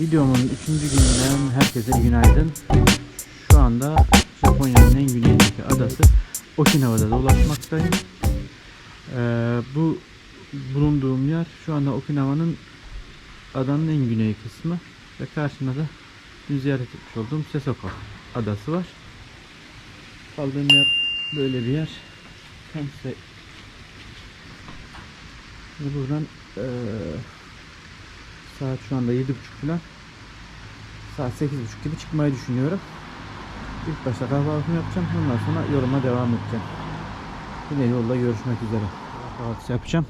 Videomun 3. gününden herkese günaydın. Şu anda Japonya'nın en güneydeki adası Okinawa'da dolaşmaktayım. Ee, bu bulunduğum yer şu anda Okinawa'nın adanın en güney kısmı ve karşımda da dün ziyaret etmiş olduğum Sesoko adası var. Kaldığım yer böyle bir yer. Hem size buradan eee, saat şu anda 7.30 falan saat 8.30 gibi çıkmayı düşünüyorum. İlk başta kahvaltımı yapacağım. Ondan sonra yoluma devam edeceğim. Yine yolda görüşmek üzere. Kahvaltı yapacağım.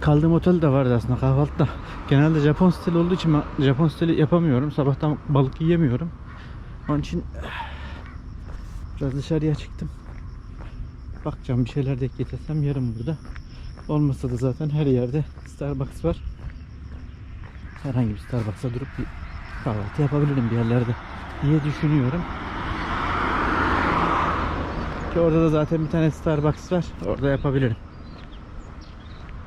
Kaldığım otel de vardı aslında kahvaltıda. Genelde Japon stili olduğu için Japon stili yapamıyorum. Sabahtan balık yiyemiyorum. Onun için biraz dışarıya çıktım. Bakacağım bir şeyler de getirsem yarın burada. Olmasa da zaten her yerde Starbucks var. Herhangi bir Starbucks'a durup bir kahvaltı yapabilirim bir yerlerde diye düşünüyorum. Ki orada da zaten bir tane Starbucks var. Orada yapabilirim.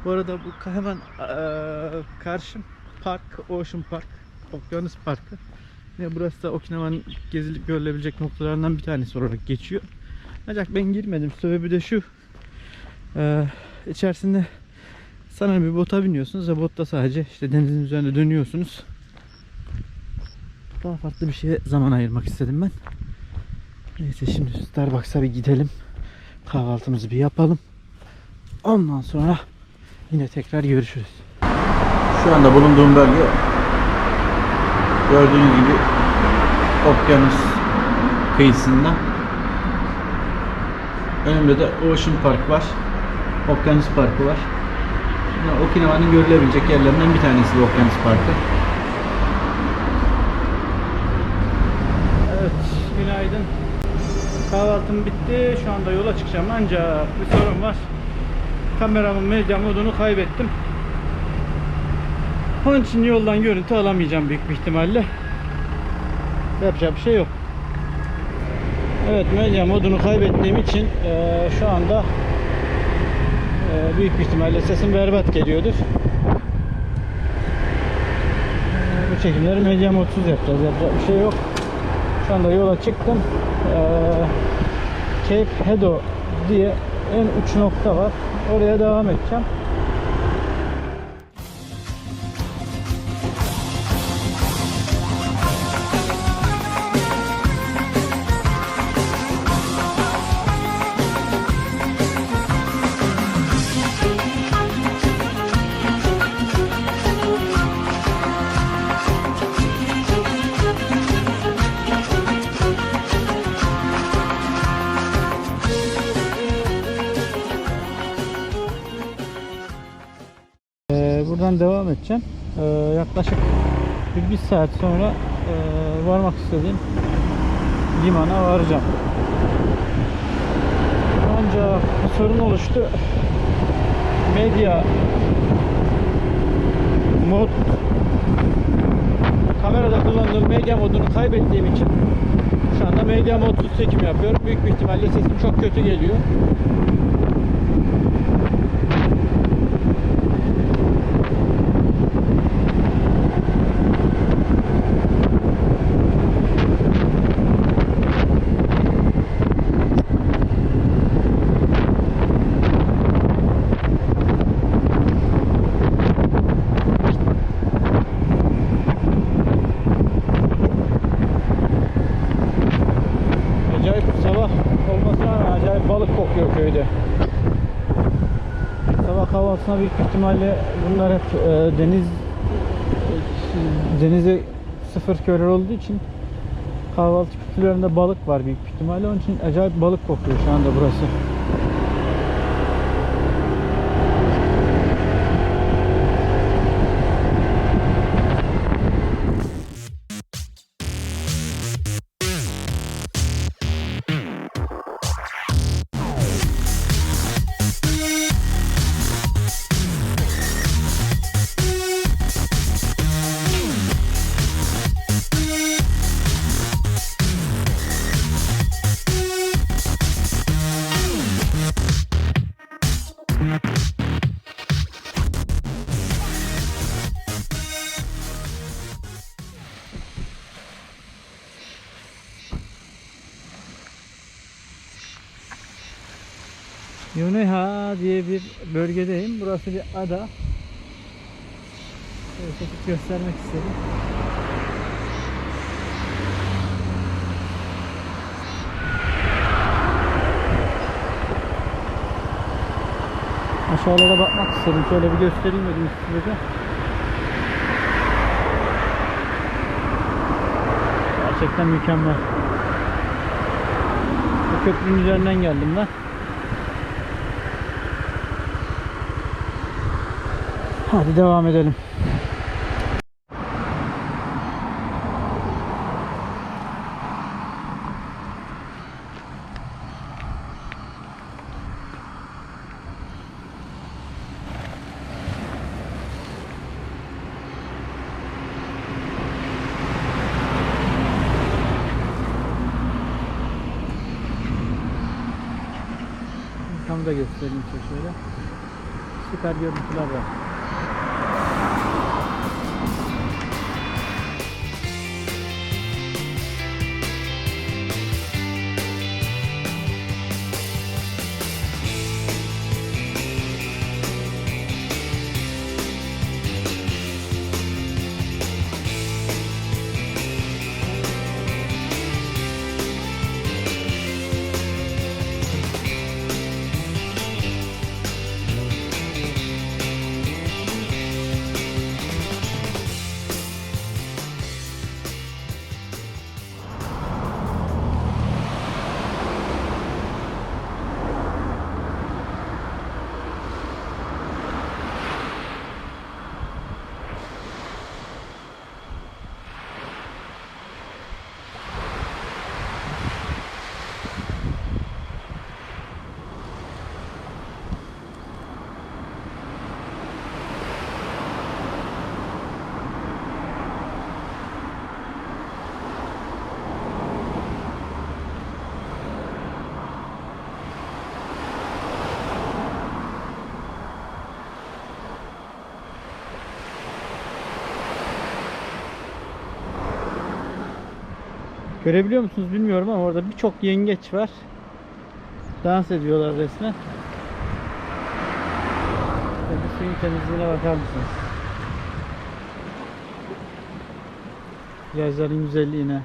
Bu arada bu hemen eee, karşım park, Ocean Park, Okyanus Parkı. Yine burası da Okinawa'nın gezilip görülebilecek noktalarından bir tanesi olarak geçiyor. Ancak ben girmedim. Sebebi de şu. Eee içerisinde sanırım bir bota biniyorsunuz ve botta sadece işte denizin üzerinde dönüyorsunuz. Daha farklı bir şeye zaman ayırmak istedim ben. Neyse şimdi Starbucks'a bir gidelim. Kahvaltımızı bir yapalım. Ondan sonra yine tekrar görüşürüz. Şu anda bulunduğum bölge gördüğünüz gibi okyanus kıyısında. Önümde de Ocean Park var. Okyanus Parkı var. Okinawa'nın görülebilecek yerlerinden bir tanesi bu Okyanus Parkı. Evet, günaydın. Kahvaltım bitti. Şu anda yola çıkacağım ancak bir sorun var. Kameramın medya modunu kaybettim. Onun için yoldan görüntü alamayacağım büyük bir ihtimalle. Yapacak bir şey yok. Evet medya modunu kaybettiğim için eee, şu anda eee, büyük ihtimalle sesim berbat geliyordur. Eee, bu çekimleri medya modsuz yapacağız. Yapacak bir şey yok. Şu anda yola çıktım. Eee Cape Hedo diye en uç nokta var. Oraya devam edeceğim. Edeceğim. Ee, yaklaşık bir, bir saat sonra e, varmak istediğim limana varacağım. Ancak bir sorun oluştu. Medya mod kamerada kullandığım medya modunu kaybettiğim için şu anda medya modsuz çekim yapıyorum. Büyük bir ihtimalle sesim çok kötü geliyor. Acayip sabah olmasına rağmen acayip balık kokuyor köyde. Kahvaltısına büyük ihtimalle bunlar hep e, deniz denize sıfır körer olduğu için kahvaltı kültürlerinde balık var büyük ihtimalle. Onun için acayip balık kokuyor şu anda burası. Yuneha diye bir bölgedeyim. Burası bir ada. Şöyle çekip göstermek istedim. Aşağılara bakmak istedim. Şöyle bir göstereyim dedim size de. Gerçekten mükemmel. Bu köprünün üzerinden geldim ben. Hadi devam edelim. Tam da göstereyim şöyle. Süper görüntüler var. Görebiliyor musunuz bilmiyorum ama orada birçok yengeç var. Dans ediyorlar resmen. Tabii suyun temizliğine bakar mısınız? Plajların güzelliğine.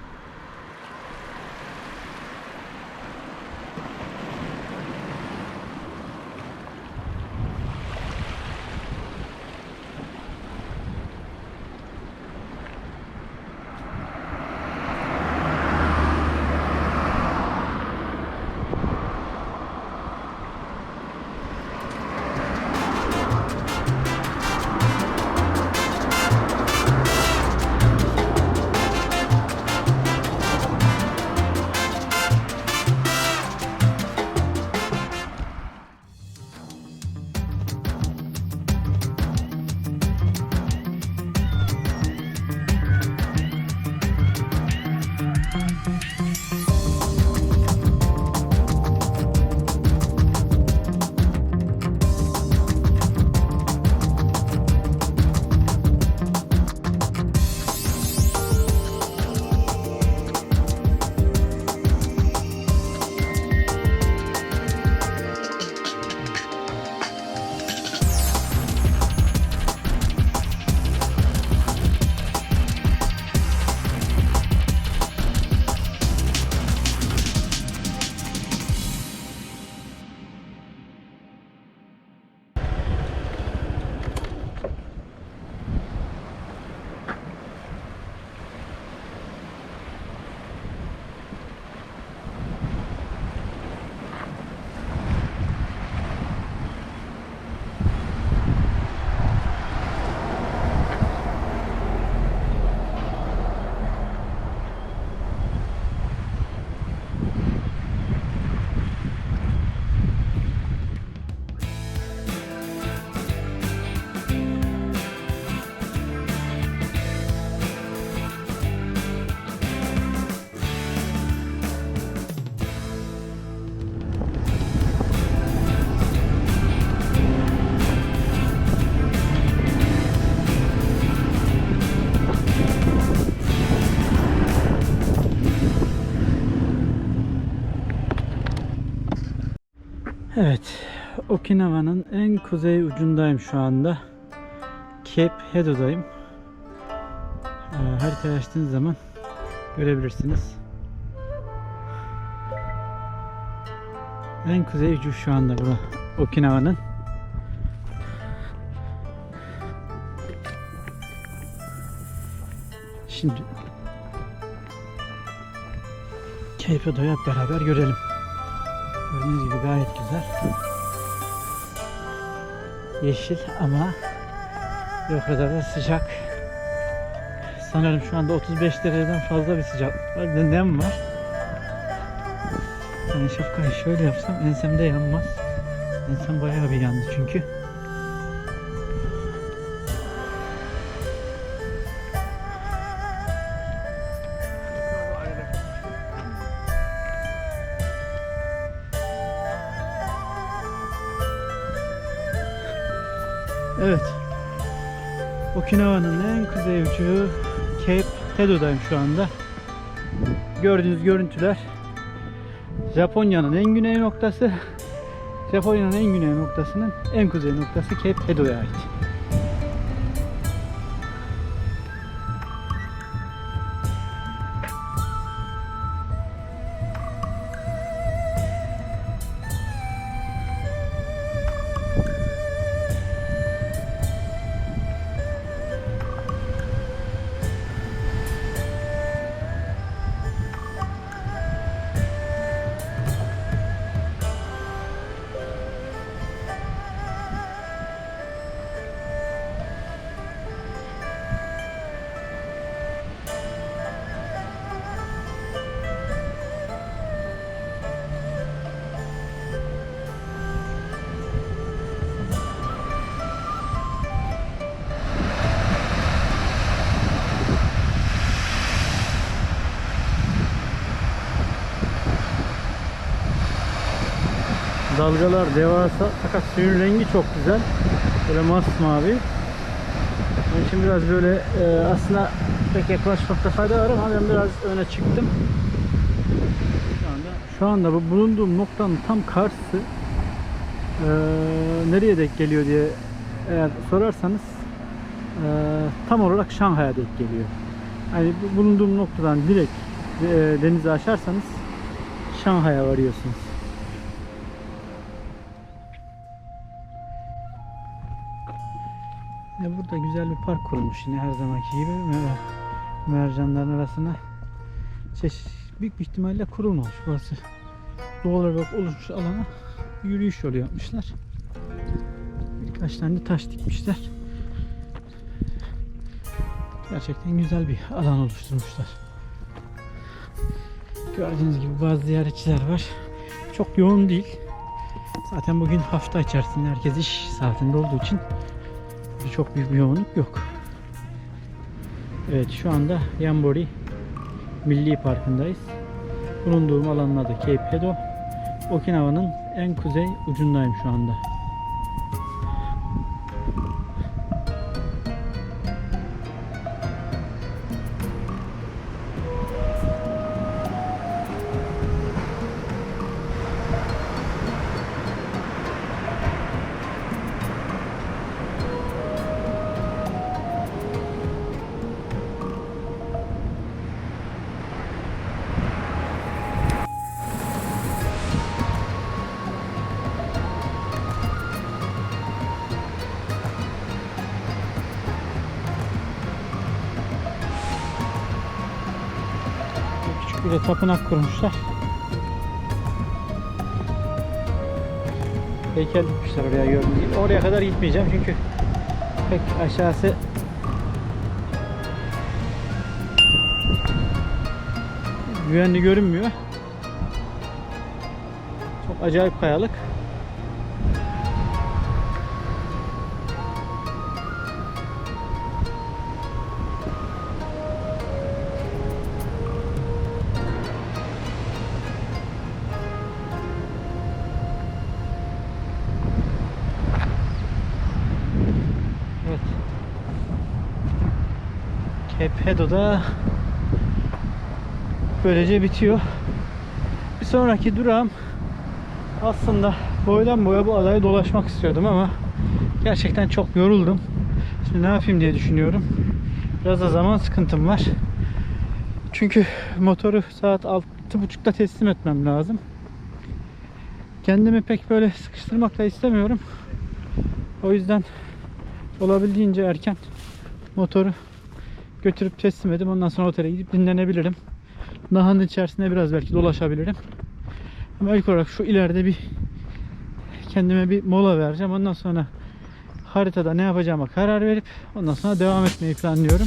Evet. Okinawa'nın en kuzey ucundayım şu anda. Cape Hedo'dayım. Ee, haritayı açtığınız zaman görebilirsiniz. En kuzey ucu şu anda bu Okinawa'nın. Şimdi Cape Hedo'yu hep beraber görelim. Gördüğünüz gibi gayet güzel. Yeşil ama bir o kadar da sıcak. Sanırım şu anda 35 dereceden fazla bir sıcaklık var. Nem var. Yani şapkayı şöyle yapsam ensemde yanmaz. Ensem bayağı bir yandı çünkü. Okinawa'nın en kuzey ucu Cape Hedo'dayım şu anda. Gördüğünüz görüntüler Japonya'nın en güney noktası Japonya'nın en güney noktasının en kuzey noktası Cape Hedo'ya ait. Dalgalar devasa fakat suyun rengi çok güzel. Böyle masmavi. Onun için biraz böyle e, aslında pek yaklaşmakta fayda var ama ben biraz öne çıktım. Şu anda, şu anda bu bulunduğum noktanın tam karşısı e, nereye denk geliyor diye eğer sorarsanız e, tam olarak Şanghay'a denk geliyor. Yani bu bulunduğum noktadan direkt e, denize aşarsanız Şanghay'a varıyorsunuz. Ya burada güzel bir park kurulmuş yine her zamanki gibi Mer- mercanların arasına çeşit büyük bir ihtimalle kurulmamış burası. Doğal olarak oluşmuş alana yürüyüş yolu yapmışlar. Birkaç tane taş dikmişler. Gerçekten güzel bir alan oluşturmuşlar. Gördüğünüz gibi bazı ziyaretçiler var. Çok yoğun değil. Zaten bugün hafta içerisinde herkes iş saatinde olduğu için çok büyük bir yoğunluk yok. Evet şu anda Yambori Milli Parkı'ndayız. Bulunduğum alanın adı Cape Hedo. Okinawa'nın en kuzey ucundayım şu anda. De tapınak kurmuşlar. Heykel dikmişler oraya gördüğünüz gibi. Oraya kadar gitmeyeceğim çünkü pek aşağısı güvenli görünmüyor. Çok acayip kayalık. Cape Hedo'da böylece bitiyor. Bir sonraki durağım aslında boydan boya bu adayı dolaşmak istiyordum ama gerçekten çok yoruldum. Şimdi ne yapayım diye düşünüyorum. Biraz da zaman sıkıntım var. Çünkü motoru saat 6.30'da teslim etmem lazım. Kendimi pek böyle sıkıştırmak da istemiyorum. O yüzden olabildiğince erken motoru götürüp teslim edip ondan sonra otele gidip dinlenebilirim. Nahanın içerisinde biraz belki dolaşabilirim. Ama ilk olarak şu ileride bir kendime bir mola vereceğim. Ondan sonra haritada ne yapacağıma karar verip ondan sonra devam etmeyi planlıyorum.